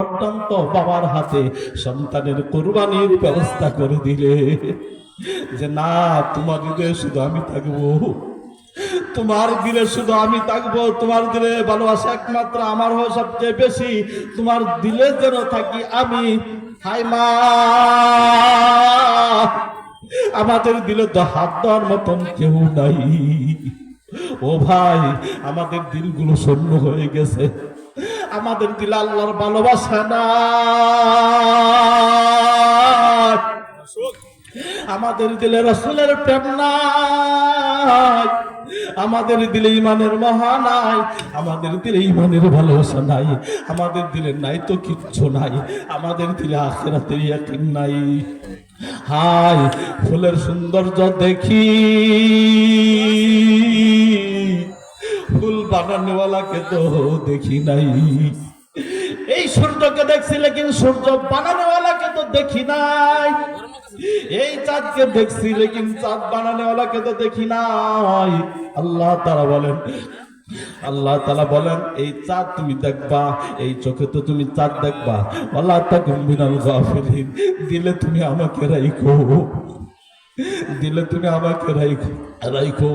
অত্যন্ত বাবার হাতে সন্তানের কোরবানির ব্যবস্থা করে দিলে। যে না, তোমার হৃদয়ে শুধু আমি থাকব। তোমার দিলে শুধু আমি থাকব। তোমার দিলে ভালোবাসা একমাত্র আমার হয় সবচেয়ে বেশি। তোমার দিলে যেন থাকি আমি। হাই মা! আমাদের দিলে তো হাত দেওয়ার মতন কেউ নাই। ও ভাই, আমাদের দিলগুলো শূন্য হয়ে গেছে। আমাদের দিলে আল্লাহর ভালোবাসা না। আমাদের দিলে রসুলের প্রেম নাই। আমাদের দিলে ইমানের মহা নাই। আমাদের দিলে ইমানের ভালোবাসা নাই। আমাদের দিলে নাই তো কিচ্ছু নাই। আমাদের দিলে আখেরাতের ইয়াকিন নাই। হাই ফুলের সৌন্দর্য দেখি। ফুল বানানোওয়ালাকে তো দেখি নাই। এই সূর্যকে দেখছি লেকিন সূর্য বানানোওয়ালাকে তো দেখি নাই। এই চাঁদকে দেখছি লেকিন চাঁদ বানানোওয়ালাকে তো দেখি নাই। আল্লাহ তারা বলেন, আল্লাহ তালা বলেন, এই চাঁদ তুমি দেখবা, এই চোখে তো তুমি চাঁদ দেখবা। আল্লাহ তা গাফিলিন, দিলে তুমি আমাকে রাইখো। দিলে তুমি আমাকে রাইখো। রাইখো।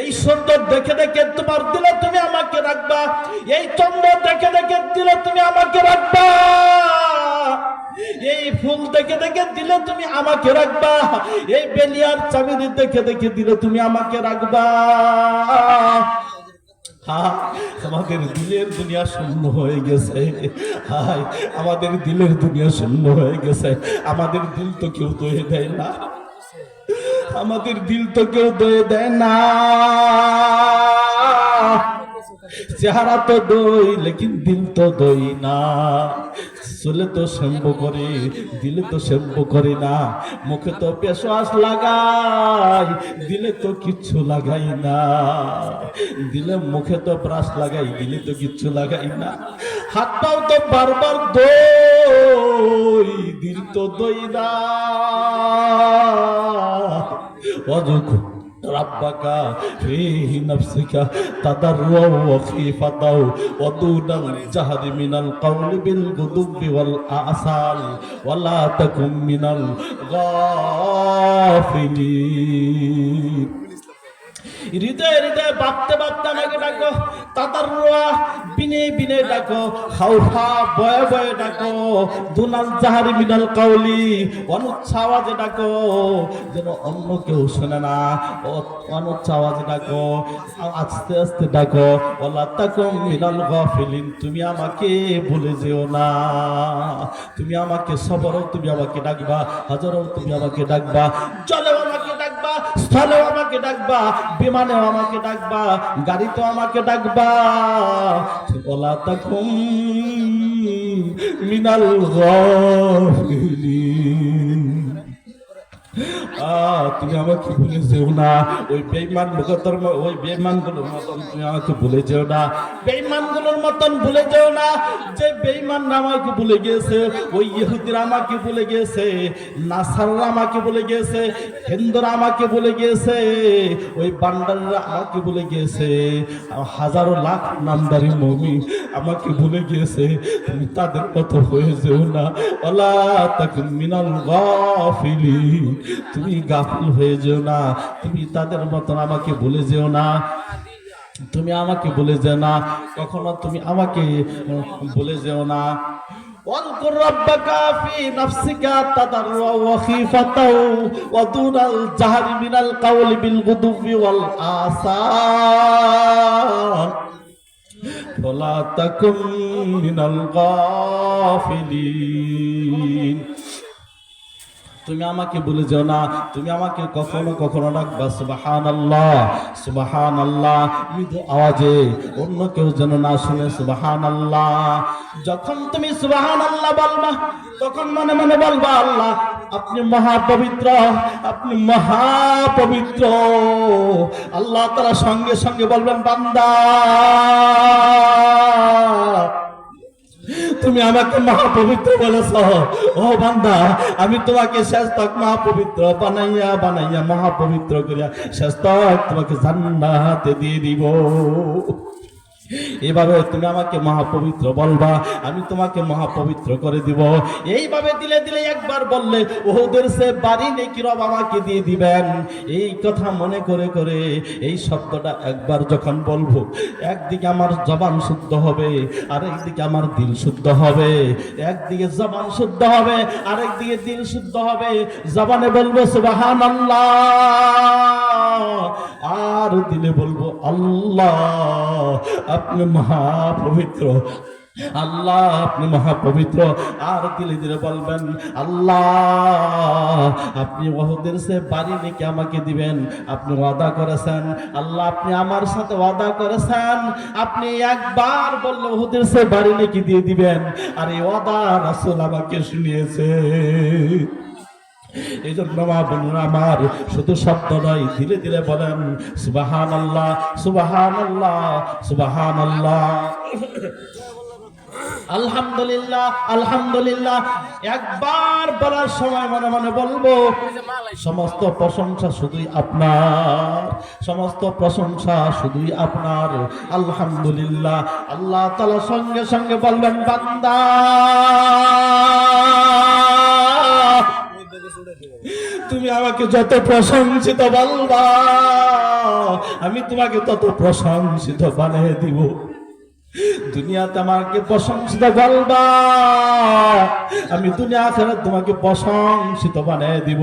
এই সুন্দর দেখে দেখে তোমার দিলে তুমি আমাকে রাখবা। এই চন্দ্র দেখে দেখে দিলে তুমি আমাকে রাখবা। এই ফুল দেখে দেখে দিলে তুমি আমাকে রাখবা। এই বেলিয়ার চাবিরি দেখে দেখে দিলে তুমি আমাকে রাখবা। আমাদের দিলের দুনিয়া শূন্য হয়ে গেছে। হায়, আমাদের দিলের দুনিয়া শূন্য হয়ে গেছে। আমাদের দিল তো কেউ দয়ে দেয় না। আমাদের দিল তো কেউ দয়ে দেয় না। চেহারা তো দই, লেকিন দিল তো দই না। চলে তো শ্যাম্পু করে, দিলে তো শ্যাম্পু করে না। মুখে তো পেশোয়াশ লাগাই, দিলে তো কিচ্ছু লাগাই না। দিলে মুখে তো ব্রাশ লাগাই, দিলে তো কিচ্ছু লাগাই না। হাত পাও তো বারবার দই, দিল তো দই না। واذكر ربك فيه نفسك تضرعا وخيفة ودون الجهد من القول بالغضب والأعصال ولا تكن من الغافلين হৃদয়ে হৃদয়ে বাপতে বাপতে আমাকে ডাকো, তাতার রোয়া বিনে বিনে ডাকো হাউফা বয়ে বয়ে ডাকো দুনাল জাহারি মিনাল কাউলি, অনুচ্ছা আওয়াজে ডাকো, যেন অন্য কেউ শোনে না অনুচ্ছা আওয়াজে ডাকো, আস্তে আস্তে ডাকো, ওলা তাকুম মিনাল গাফিলিন, তুমি আমাকে ভুলে যেও না, তুমি আমাকে সবরও তুমি আমাকে ডাকবা হাজারও তুমি আমাকে ডাকবা, জলেও আমাকে ডাকবা স্থলেও আমাকে ডাকবা বিমানেও আমাকে ডাকবা গাড়িতেও আমাকে ডাকবা। ওলা তাকুম মিনাল তুমি আমাকে ভুলে যেও না। ওই বেইমান মুখতর ওই বেইমানগুলোর মতন তুমি আমাকে ভুলে যেও না। বেইমানগুলোর মতন ভুলে যেও না। যে বেইমান আমাকে ভুলে গিয়েছে, ওই ইহুদিরা আমাকে ভুলে গিয়েছে, নাসাররা আমাকে ভুলে গিয়েছে, হিন্দুরা আমাকে ভুলে গিয়েছে, ওই বান্ডাররা আমাকে ভুলে গিয়েছে। হাজারো লাখ নামদারি মমি আমাকে ভুলে গিয়েছে। তুমি তাদের মতো হয়ে যেও না। ওলা তাকে মিনাল গাফিলি তুমি গাফিল হয়ে যেও না তুমি তাদের মতন আমাকে ভুলে যেও না তুমি আমাকে বলে যেও না কখনো তুমি আমাকে বলে যেও না واذكر ربك في نفسك تضرعا وخيفة ودون الجهر من القول بالغدو والآثار ولا تكن من الغافلين তুমি আমাকে বলে যাও না, তুমি আমাকে কখনো কখনো ডাকবা সুবাহান আল্লাহ সুবাহান আল্লাহ মৃদু আওয়াজে অন্য কেউ যেন না শুনে সুবাহান আল্লাহ যখন তুমি সুবাহান আল্লাহ বলবা, তখন মনে মনে বলবা, আল্লাহ, আপনি মহাপবিত্র আপনি মহাপবিত্র। আল্লাহ তারা সঙ্গে সঙ্গে বলবেন, বান্দা। তুমি আমাকে মহাপবিত্র বলেছ। ও বান্দা, আমি তোমাকে শেষ তক মহাপবিত্র বানাইয়া বানাইয়া মহাপবিত্র করিয়া শেষ তক তোমাকে জান্নাতে দিয়ে দিব। এভাবে তুমি আমাকে মহাপবিত্র বলবা, আমি তোমাকে মহাপবিত্র করে দিব। এইভাবে দিলে দিলে একবার বললে ওদের সে বাড়ি নেকি রব আমাকে দিয়ে দিবেন। এই কথা মনে করে করে এই শব্দটা একবার যখন বলব, একদিকে আমার জবান শুদ্ধ হবে আর একদিকে আমার দিল শুদ্ধ হবে। একদিকে জবান শুদ্ধ হবে আর একদিকে দিল শুদ্ধ হবে। জবানে বলব সুবাহান আর দিলে বলব, আল্লাহ আপনি মহাপবিত্র। আল্লাহ, আপনি মহাপবিত্র। আর দিলে দিলে বলবেন, আল্লাহ, আপনি ওহদের সে বাড়ি নাকি আমাকে দিবেন। আপনি ওয়াদা করেছেন। আল্লাহ, আপনি আমার সাথে ওয়াদা করেছেন। আপনি একবার বললে ওহদের সে বাড়ি নাকি দিয়ে দিবেন। আর এই ওয়াদা রাসূল আমাকে শুনিয়েছে। এই জন্য আমার শুধু শব্দ নয়, ধীরে ধীরে বলেন সুবাহান আল্লাহ সুবাহান আল্লাহ সুবাহান আল্লাহ আলহামদুলিল্লাহ আলহামদুলিল্লাহ। একবার বলার সময় মনে মনে বলব, সমস্ত প্রশংসা শুধুই আপনার, সমস্ত প্রশংসা শুধুই আপনার। আলহামদুলিল্লাহ, আল্লাহ তালা সঙ্গে সঙ্গে বলবেন, বান্দা। তুমি আমাকে যত প্রশংসিত বলবা, আমি তোমাকে তত প্রশংসিত বানিয়ে দিব। দুনিয়াতে আমাকে প্রশংসিত বলবা, আমি দুনিয়া আখেরাত তোমাকে প্রশংসিত বানিয়ে দিব।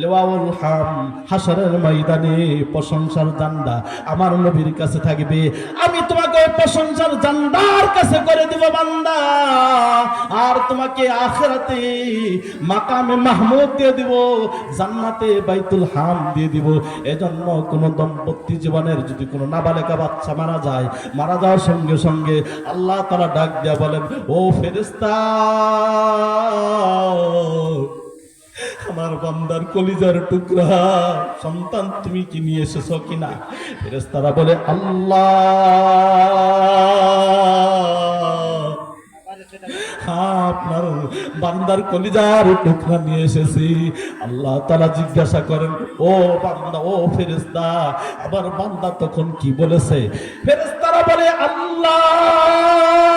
লেওয়াউল হাম হাসরের ময়দানে প্রশংসার জান্ডা আমার নবীর কাছে থাকবে। আমি তোমাকে প্রশংসার জান্ডার কাছে করে দিব বান্দা। আর তোমাকে আখেরাতে মাকামে মাহমুদ দিয়ে দিব, জান্নাতে বাইতুল হাম দিয়ে দিব। এজন্য কোন দম্পতি জীবনের যদি কোনো নাবালেকা বাচ্চা মারা যায়, মারা যাওয়ার সঙ্গে সঙ্গে আল্লাহ তারা ডাক দেয়া বলেন, ও ফেরেস্তা আমার বান্দার কলিজার টুকরা। সন্তান, তুমি কি নিয়ে এসেছ কিনা? ফেরেস্তারা বলে, আল্লাহ। হ্যাঁ আপনার বান্দার কলিজার টুকরা নিয়ে এসেছি। আল্লাহ তালা জিজ্ঞাসা করেন, ও বান্দা, ও ফেরেস্তা আবার বান্দা তখন কি বলেছে? ফেরেস্তারা বলে, আল্লাহ।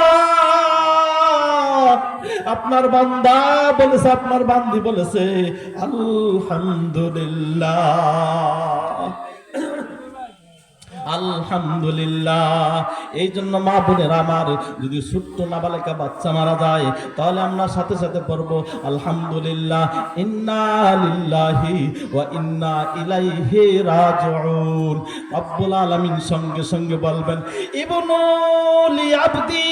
আপনার বান্দা বলেছে আপনার বান্দি বলেছে আলহামদুলিল্লাহ। আলহামদুলিল্লাহ। এই জন্য মা বোনের আমার, যদি ছোট্ট নাবালিকা বাচ্চা মারা যায়, তাহলে আমরা সাথে সাথে পড়ব, আলহামদুলিল্লাহ, ইন্না লিল্লাহি ওয়া ইন্না ইলাইহি রাজিউন। রব্বুল আলামিন সঙ্গে সঙ্গে বলবেন, ইবনু লি আবদি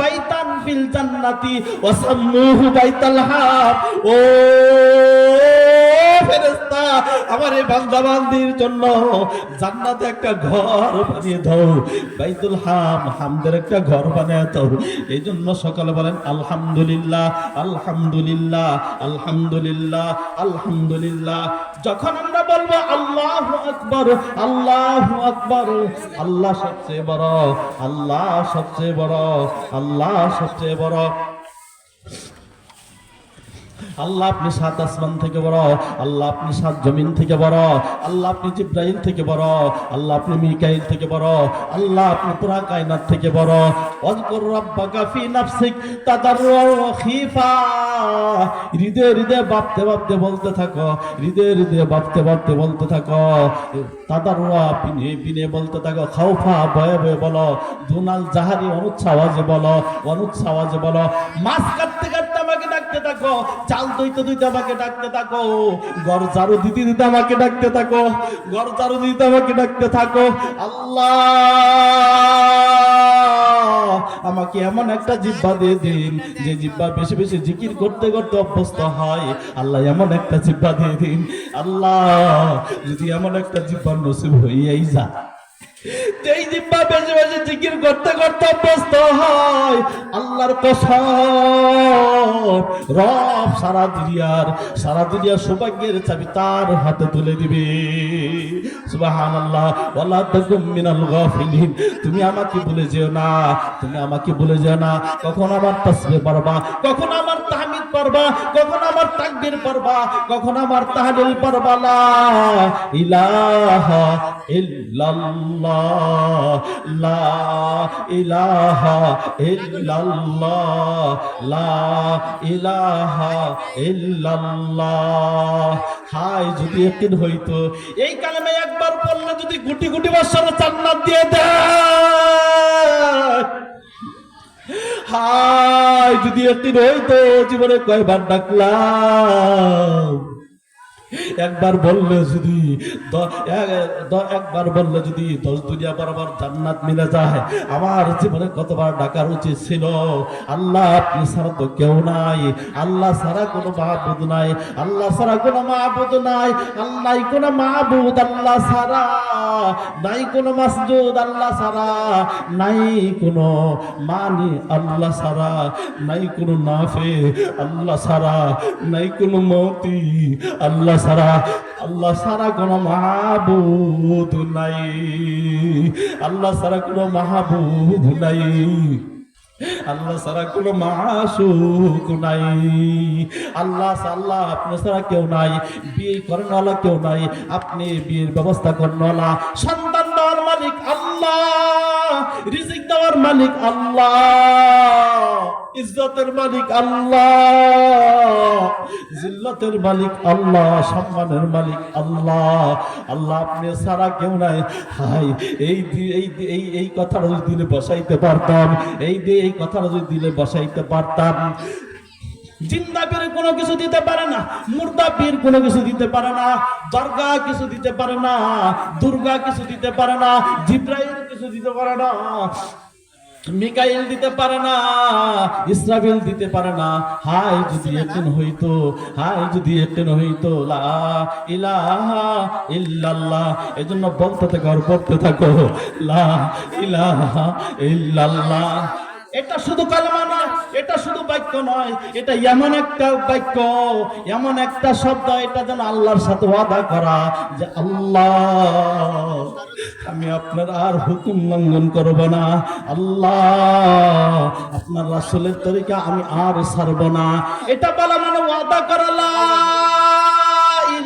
বাইতান ফিল জান্নাতি ওয়া সাম্মুহু বাইতাল হাম। ও ফেরেশতা। আমার এই বান্দা বান্দির জন্য জান্নাতে একটা ঘর বানিয়ে দাও। বাইতুল হাম, হামদের একটা ঘর বানিয়ে দাও। এই জন্য সকালে বলেন, আলহামদুলিল্লাহ আলহামদুলিল্লাহ আলহামদুলিল্লাহ আলহামদুলিল্লাহ। যখন আমরা বলব, আল্লাহ আকবর আল্লাহ আকবর। আল্লাহ সবচেয়ে বড়, আল্লাহ সবচেয়ে বড়, আল্লাহ সবচেয়ে বড়। আল্লাহ আপনি সাত আসমান থেকে বড়, আল্লাহ আপনি সাত জমিন থেকে বড়, আল্লাহ আপনি জিব্রাইল থেকে বড়, আল্লাহ আপনি মিকাইল থেকে বড়, আল্লাহ আপনি পুরা কায়নাত থেকে বড়। ফি নাফসিক খিফা। হৃদয়ে হৃদয়ে বলতে থাকো, হৃদয়ে হৃদয়ে ভাবতে ভাবতে বলতে থাকো। তাদাররুআ বিনে বিনে বলতে থাকো, খাউফা ভয়ে ভয়ে বলো দুনাল জাহারি অনুচ্ছা আওয়াজে বলো, অনুচ্ছা আওয়াজে বলো। মাছ কাটতে কাটতে আমাকে ডাকতে থাকো, চাল আমাকে ডাকতে থাকো। আমাকে ডাকতে থাকো। আল্লাহ! আমাকে এমন একটা জিব্বা দিয়ে দিন, যে জিব্বা বেশি বেশি জিকির করতে করতে অভ্যস্ত হয়। আল্লাহ, এমন একটা জিব্বা দিয়ে দিন। আল্লাহ, যদি এমন একটা জিব্বা নসিব হইয়াই যা জিকির করতে করতে অভ্যস্ত হয়, আল্লাহর কসম, রব সারা দুনিয়ার সারা দুনিয়ার সৌভাগ্যের চাবি তার হাতে তুলে দিবে। সুবহানাল্লাহ, ওয়ালা তাকুম মিনাল গাফিলিন। তুমি আমাকে ভুলে যেও না, তুমি আমাকে ভুলে যেও না। কখন আমার তাসবিহ পড়বা, কখন আমার পড়বা কখন আমার তাকবীর পড়বা কখন আমার তাহলিল পড়বা লা ইলাহা ইল্লাল্লাহ, লা ইলাহা ইল্লাল্লাহ, লা ইলাহা ইল্লাল্লাহ। হায়, যদি একদিন হইতো, এই কালেমে একবার পড়লে যদি গুটি গুটি বছর জান্নাত দিয়ে দেয়। হায় যদি একদিন হইতো জীবনে কয়বার ডাকলাম। একবার বললে যদি একবার বললে যদি দশ দুনিয়া বরাবর জান্নাত মিলে যায়, আমার জীবনে কতবার ডাকার উচিত ছিল? আল্লাহ আপনি ছাড়া তো কেউ নাই। আল্লাহ ছাড়া কোনো মাহবুদ নাই। আল্লাহ ছাড়া কোনো মাহবুদ নাই। আল্লাহ কোনো মাহবুদ আল্লাহ ছাড়া। নাই কোনো মাসজুদ আল্লাহ ছাড়া। নাই কোনো মানি আল্লাহ ছাড়া। নাই কোনো নাফে আল্লাহ ছাড়া। নাই কোনো মতি আল্লাহ ছাড়া, আল্লাহ সারা কোনো মাহবুদ নাই। আল্লাহ ছাড়া কোনো মাহবুব নাই। আল্লাহ ছাড়া কোনো মাসুক নাই। আল্লাহ আল্লাহ আপনি ছাড়া কেউ নাই, বিয়ে করেন কেউ নাই। আপনি বিয়ের ব্যবস্থা করেন সন্তান দেওয়ার মালিক আল্লাহ। রিজিক দেওয়ার মালিক আল্লাহ। ইজ্জতের মালিক আল্লাহ। জিল্লতের মালিক আল্লাহ। সম্মানের মালিক আল্লাহ। আল্লাহ আপনি সারা কেউ নাই। হাই, এই এই এই কথাটা যদি দিলে বসাইতে পারতাম। এই দিয়ে এই কথাটা যদি দিলে বসাইতে পারতাম। জিন্দা পীর কোনো কিছু দিতে পারে না মুর্দা পীর কোনো কিছু দিতে পারে না, দরগা কিছু দিতে পারে না, দুর্গা কিছু দিতে পারে না, জিব্রাইল কিছু দিতে পারে না, মিকাইল দিতে পারে না, ইসরাফিল দিতে পারে না। হায় যদি একদিন হইতো যদি একদিন হইতো, লা ইলাহা ইল্লাল্লাহ, এজন্য বলতে থাকো আর পড়তে থাকো, লা ইলাহা ইল্লাল্লাহ। এটা শুধু কালেমা না, এটা শুধু বাক্য নয়, এটা এমন একটা বাক্য, এমন একটা শব্দ, এটা যেন আল্লাহর সাথে ওয়াদা করা যে আল্লাহ, আমি আপনার আর হুকুম লঙ্ঘন করব না, আল্লাহ, আপনার রাসূলের তরিকা আমি আর ছাড়ব না। এটা বলা মানে ওয়াদা করা লা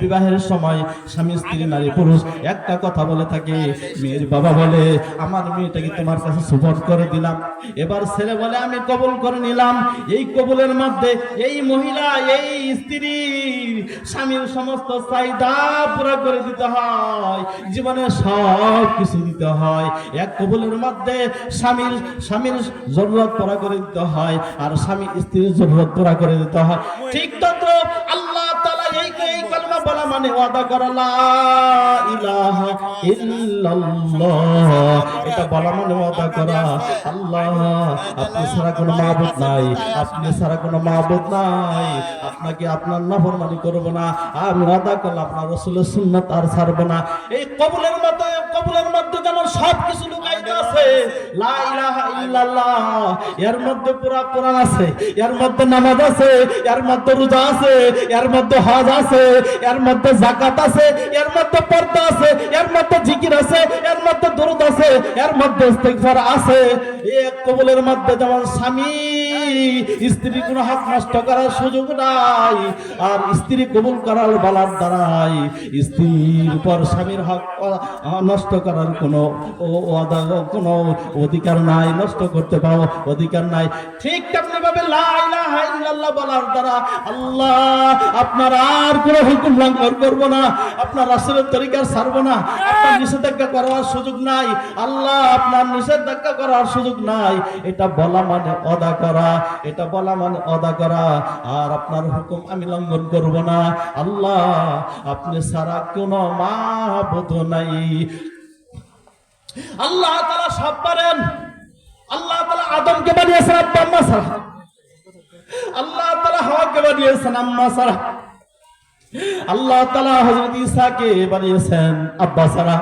বিবাহের সময় স্বামী, স্ত্রী, নারী, পুরুষ, একটা কথা বলে থাকে, মেয়ের বাবা বলে, আমার মেয়েটাকে তোমার কাছে সুপর করে দিলাম। এবার ছেলে বলে, আমি কবুল করে নিলাম। এই কবুলের মধ্যে এই মহিলা, এই স্ত্রী, স্বামীর সমস্ত চাহিদা পুরো করে দিতে হয়। জীবনে সব কিছু দিতে হয়। এক কবুলের মধ্যে স্বামীর স্বামীর জরুরত পুরা করে দিতে হয় আর স্বামী, স্ত্রীর জরুরত পুরা করে দিতে হয়। ঠিক তত আল্লাহ বলা মানে ওয়াদা করা, লা ইলাহা ইল্লাল্লাহ। এটা বলা মানে ওয়াদা করা। আল্লাহ, আপনি কোনো নাই, আপনি কোনো নাই। আপনাকে আপনার করব না। আমি ওয়াদা করলাম, আপনার রাসূলের সুন্নাত আর ছাড়ব না। এই কবুলের মধ্যে কবুলের মধ্যে সব কিছু লুকাইতে আছে, লা ইলাহা ইল্লাল্লাহ, এর মধ্যে পুরা কোরআন আছে, এর মধ্যে নামাজ আছে, এর মধ্যে রোজা আছে, এর মধ্যে হজ আছে, এর মধ্যে জাকাত আছে, এর মধ্যে পর্দা আছে, এর মধ্যে জিকির আছে, এর মধ্যে দুরুদ আছে, এর মধ্যে আছে। এক কবুলের মধ্যে যেমন স্বামী স্ত্রী কোনো নষ্ট করার সুযোগ নাই, আর স্ত্রী কবুল করার বলার দ্বারাই স্ত্রীর উপর স্বামীর হক নষ্ট করার কোনো কোনো অধিকার নাই। নষ্ট করতে পারো, অধিকার নাই। ঠিক বলার দ্বারা আল্লাহ আপনার আর কোনো হুকুম লঙ্ঘন করব না, আপনার তরিকার ছাড়বো না, আপনার নিষেধাজ্ঞা করার সুযোগ নাই, আল্লাহ আপনার নিষেধাজ্ঞা করার সুযোগ নাই। এটা বলা মানে অদা করা। এটা বলা মানে অদা করা। আর আপনার হুকুম আমি লঙ্ঘন করব না। আল্লাহ, আপনি সারা কোনো মাহবুদ নাই। আল্লাহ তাআলা সব পারেন। আল্লাহ তাআলা আদমকে বানিয়েছেন, আব্বা আম্মা সারা আল্লাহ তাআলা হাওয়াকে বানিয়েছেন, আম্মা ছাড়া। আল্লাহ তালা হজরত ইসাকে বানিয়েছেন আব্বা সারা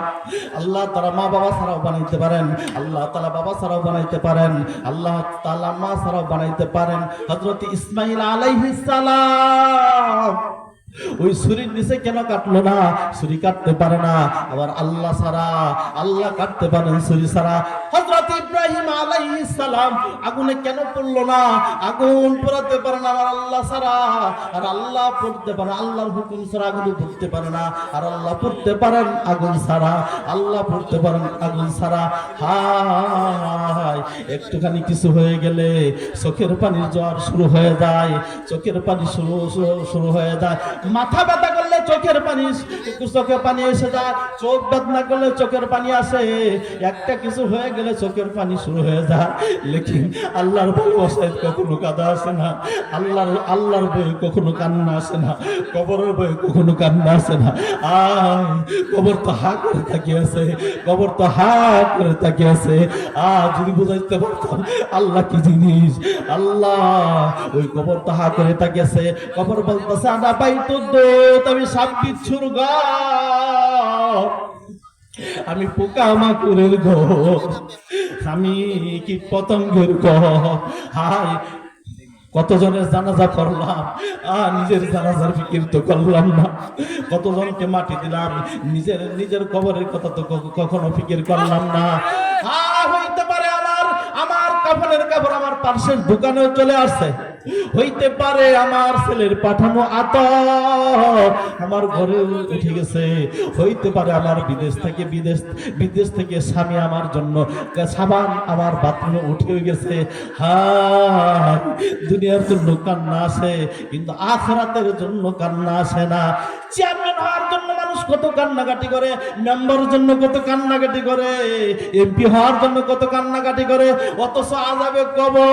আল্লাহ তালা মা বাবা ছাড়াও বানাইতে পারেন। আল্লাহ তালা বাবা ছাড়াও বানাইতে পারেন। আল্লাহ তালা মা ছাড়াও বানাইতে পারেন। হজরত ইসমাইল আলাইহিস সালাম। ওই ছুরির নিচে কেন কাটলো না? ছুরি কাটতে পারে না। আবার আল্লাহ ছাড়া, আল্লাহ কাটতে পারেন ছুরি ছাড়া। হযরত ইব্রাহিম আলাইহিস সালাম আগুনে কেন পড়ল না? আগুন পোড়াতে পারে না আমার আল্লাহ ছাড়া। আর আল্লাহ পড়তে পারে, আল্লাহর হুকুম ছাড়া আগুন পড়তে পারে না। আর আল্লাহ পড়তে পারেন আগুন ছাড়া। আল্লাহ পড়তে পারেন আগুন ছাড়া। হায়, একটুখানি কিছু হয়ে গেলে চোখের পানির জ্বর শুরু হয়ে যায়। চোখের পানি শুরু- শুরু হয়ে যায়। মাথা ব্যথা করলে চোখের পানি চোখে পানি এসে যায়। চোখ বেদনা করলে চোখের পানি আসে। একটা কিছু হয়ে গেলে চোখের পানি শুরু হয়ে যায়। লেকিন আল্লাহর ভালোবাসায় কখনো কাদা আসে না। আল্লাহর আল্লাহর বই কখনো কান্না আসে না। কবরের বই কখনো কান্না আসে না। আয়, কবর তো হা করে তাকিয়ে আছে। কবর তো হা করে তাকিয়ে আছে। আ যদি বুঝাইতে পারতাম, আল্লাহ কি জিনিস? আল্লাহ, ওই কবর তো হা করে তাকিয়ে আছে। কবর বলতেছে, আনা তো আমি সাপ বিচ্ছুর ঘর আমি পোকা মাকুরের ঘর আমি কীট পতঙ্গের ঘর হায়, কতজনের জানাজা করলাম? আর নিজের জানাজার ফিকির তো করলাম না। কতজনকে মাটি দিলাম? নিজের নিজের কবরের কথা তো কখনো ফিকির করলাম না। হইতে পারে আমার আমার কাফনের কাপড় আমার পার্শ্বের দোকানেও চলে আসছে। হইতে পারে আমার ছেলের পাঠানো আত। আমার ঘরে উঠে গেছে। হইতে পারে আমার বিদেশ থেকে বিদেশ বিদেশ থেকে স্বামী আমার জন্য সাবান আমার বাথরুমে উঠে গেছে। হ্যাঁ দুনিয়ার জন্য কান্না আসে, কিন্তু আখরাতের জন্য কান্না আসে না। চেয়ারম্যান হওয়ার জন্য মানুষ কত কান্নাকাটি করে, মেম্বারের জন্য কত কান্নাকাটি করে, এমপি হওয়ার জন্য কত কান্নাকাটি করে, অথচ আজাবে কবর।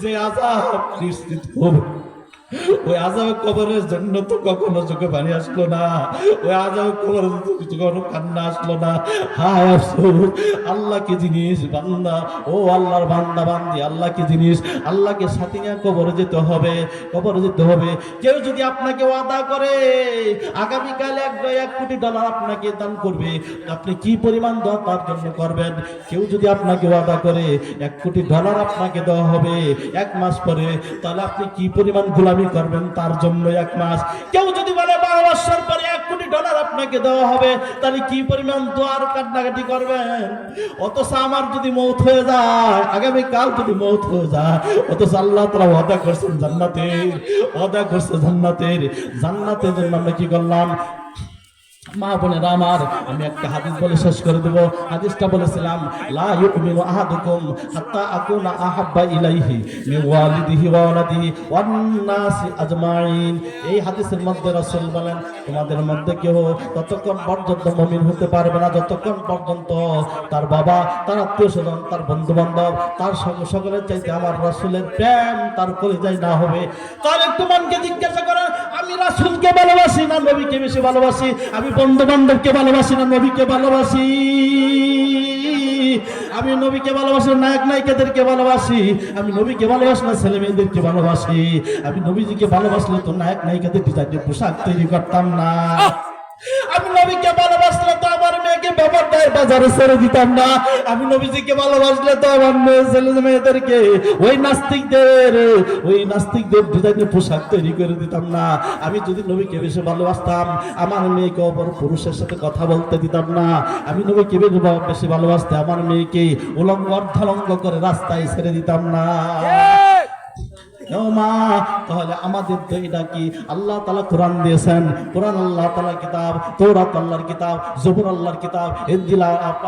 যে আজাব নিশ্চিত হবে ওই আজাব কবরের জন্য তো কখনো চোখে পানি আসলো না। ওই আজাব কবরের কখনো কান্না আসলো না। হায় আফসোস, আল্লাহ কি জিনিস বান্দা? ও আল্লাহর বান্দা বান্দি, আল্লাহ কি জিনিস? আল্লাহকে সাথে নিয়ে কবরে যেতে হবে, কবরে যেতে হবে। কেউ যদি আপনাকে ওয়াদা করে, আগামীকাল এক এক কোটি ডলার আপনাকে দান করবে আপনি কি পরিমাণ দোয়া তার জন্য করবেন? কেউ যদি আপনাকে ওয়াদা করে, এক কোটি ডলার আপনাকে দেওয়া হবে এক মাস পরে, তাহলে আপনি কি পরিমাণ গোলামি করবেন, তার জন্য এক মাস। কেউ যদি বলে বারো বছর পরে এক কোটি ডলার আপনাকে দেওয়া হবে, তাহলে কি পরিমাণ দোয়ার কান্নাকাটি করবেন? অথচ আমার যদি মৌত হয়ে যায় আগামী কাল যদি মৌত হয়ে যায়, অথচ আল্লাহ তারা অদা করছেন জান্নাতের অদা করছে জান্নাতের। জান্নাতের জন্য আমরা কি করলাম? মা আমার, আমি একটা হাদিস বলে শেষ করে দেব। হাদিসটা বলেছিলাম, লা ইউমিনু আহাদুকুম হাত্তা আকুনা আহাব্বা ইলাইহি মিন ওয়ালিদিহি ওয়া ওয়ালাদিহি ওয়ান নাসি আজমাইন। এই হাদিসের মধ্যে রাসূল বলেন, তোমাদের মধ্যে কেউ ততক্ষণ পর্যন্ত মুমিন হতে পারবে না। যতক্ষণ পর্যন্ত তার বাবা, তার আত্মীয় স্বজন তার বন্ধু বান্ধব তার সঙ্গে সকলের চাইতে আমার রাসূলের প্রেম তার কলিজায় না হবে। তাহলে একটু মনকে জিজ্ঞাসা করেন আমি রাসূলকে ভালোবাসি না নবীকে বেশি ভালোবাসি? আমি বন্ধু বান্ধবকে ভালোবাসি না, নবীকে ভালোবাসি। আমি নবীকে ভালোবাসি না, নায়ক নায়িকাদেরকে ভালোবাসি। আমি নবীকে ভালোবাসি না, ছেলে মেয়েদেরকে ভালোবাসি। আমি নবীজিকে ভালোবাসলে তো নায়ক নায়িকাদের ডিজাইনের পোশাক তৈরি করতাম না। নবীকে ভালোবাসলে তো আমার মেয়েকে বাজারে ছেড়ে দিতাম না। আমি নবীজিকে ভালোবাসলে তো আমার মেয়ে ছেলে মেয়েদেরকে ওই নাস্তিকদের ওই নাস্তিকদের ডিজাইনের পোশাক তৈরি করে দিতাম না। আমি যদি নবীকে বেশি ভালোবাসতাম, আমার মেয়েকে অপর পুরুষের সাথে কথা বলতে দিতাম না। আমি নবীকে বেশি ভালোবাসতে আমার মেয়েকে উলঙ্গ অর্ধালঙ্গ করে রাস্তায় ছেড়ে দিতাম না। মা তাহলে আমাদের তো এটা কি? আল্লাহ তালা কোরআন দিয়েছেন। কোরআন আল্লাহ তালা কিতাব তৌরাত আল্লাহর কিতাব আল্লাহর কিতাব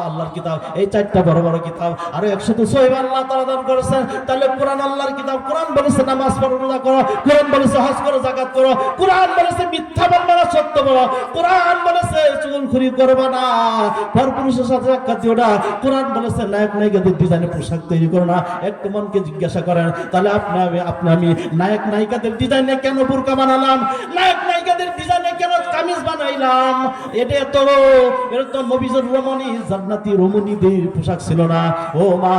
আল্লাহর কিতাব, এই চারটা বড় বড় কিতাব। আরও একসাথে সহিব আল্লাহ তালা দান করেছেন। তাহলে কোরআন আল্লাহর কিতাব, কোরআন বলেছে নামাজ পড়ো করো। কোরআন বলেছে হজ করো জাকাত করো। কোরআন বলেছে মিথ্যা না, সত্য বলো। কোরআন বলেছে না। পর পুরুষের সাথে সাক্ষাৎ দিও না। কোরআন বলেছে নায়ক নায়িকাদের পোশাক তৈরি করো না। একটু মনকে জিজ্ঞাসা করেন, তাহলে আপনি আপনি আমি নায়ক নায়িকাদের ডিজাইনে কেন বোরকা বানালাম? নায়ক নায়িকাদের ডিজাইনে কেন কামিজ বানাইলাম? এটা তো এটা তো নবীজুর রমণী, জান্নাতি রমণীদের পোশাক ছিল না। ও মা,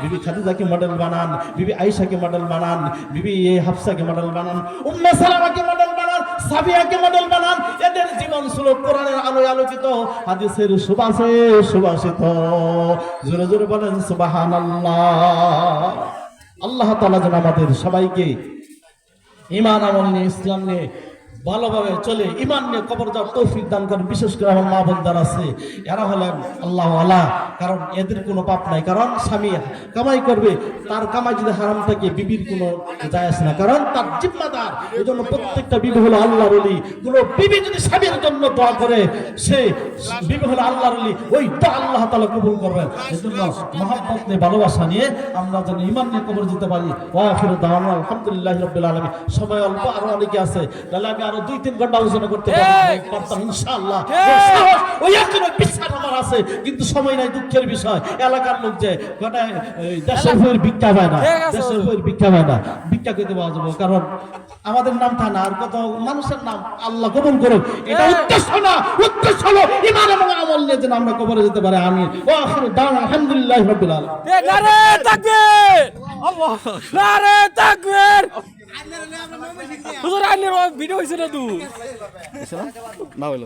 বিবি খাদিজাকে মডেল বানান, বিবি আয়েশাকে মডেল বানান, বিবি এ হাফসাকে মডেল বানান, উম্মে সালামাকে মডেল বানান, সাবিয়াকে মডেল বানান, এদের জীবন ছিল কোরআনের আলোয় আলোকিত, হাদিসের সুবাসে সুবাসিত। জোরে জোরে বলেন, সুবহানাল্লাহ। আল্লাহ তালা যেন আমাদের সবাইকে ইমান আমল নিয়ে ইসলাম নিয়ে ভালোভাবে চলে। ইমান নিয়ে কবর যাওয়ার তৌফিক দান করেন। বিশেষ করে আমার মা বোনদার আছে। এরা হলেন আল্লাহ আল্লাহ কারণ এদের কোনো পাপ নাই। কারণ স্বামী কামাই করবে, তার কামাই যদি হারাম থাকে, বিবির কোনো যায় আসে না। কারণ তার জিম্মাদার। এই জন্য প্রত্যেকটা বিবি হলো আল্লাহ বলি কোনো বিবি যদি স্বামীর জন্য দোয়া করে, সে বিবি হলো আল্লাহ বলি ওই তো আল্লাহ তালা কবুল করবেন। এই জন্য মহাব্বত ভালোবাসা নিয়ে আমরা যেন ইমান নিয়ে কবর যেতে পারি। ওয়াফির দাওয়ান আলহামদুলিল্লাহ রব্বিল আলামিন। সময় অল্প আরও অনেকে আছে। তাহলে আমি আরও দুই তিন ঘণ্টা আলোচনা করতে পারতাম। ইনশাআল্লাহ। ওই একজন বিশ্বাস আমার আছে কিন্তু সময় নাই দুঃখের বিষয়। এলাকার লোক যে দেশের বইয়ের ভিক্ষা পায় না। দেশের বইয়ের ভিক্ষা পায় না। ভিক্ষা করতে পাওয়া যাব কারণ আমাদের নাম থানা আর কত মানুষের নাম আল্লাহ কবুল করুন এটা উদ্দেশ্য না উদ্দেশ্য হলো ইমান এবং আমল নিয়ে যেন আমরা কবরে যেতে পারি আমি ও আখির দাওয়ান আলহামদুলিল্লাহ রাব্বিল আলামিন। এ নারে তাকবীর! আল্লাহ নারে তাকবীর! হুজুর আইনের ভিডিও হইছে না হইল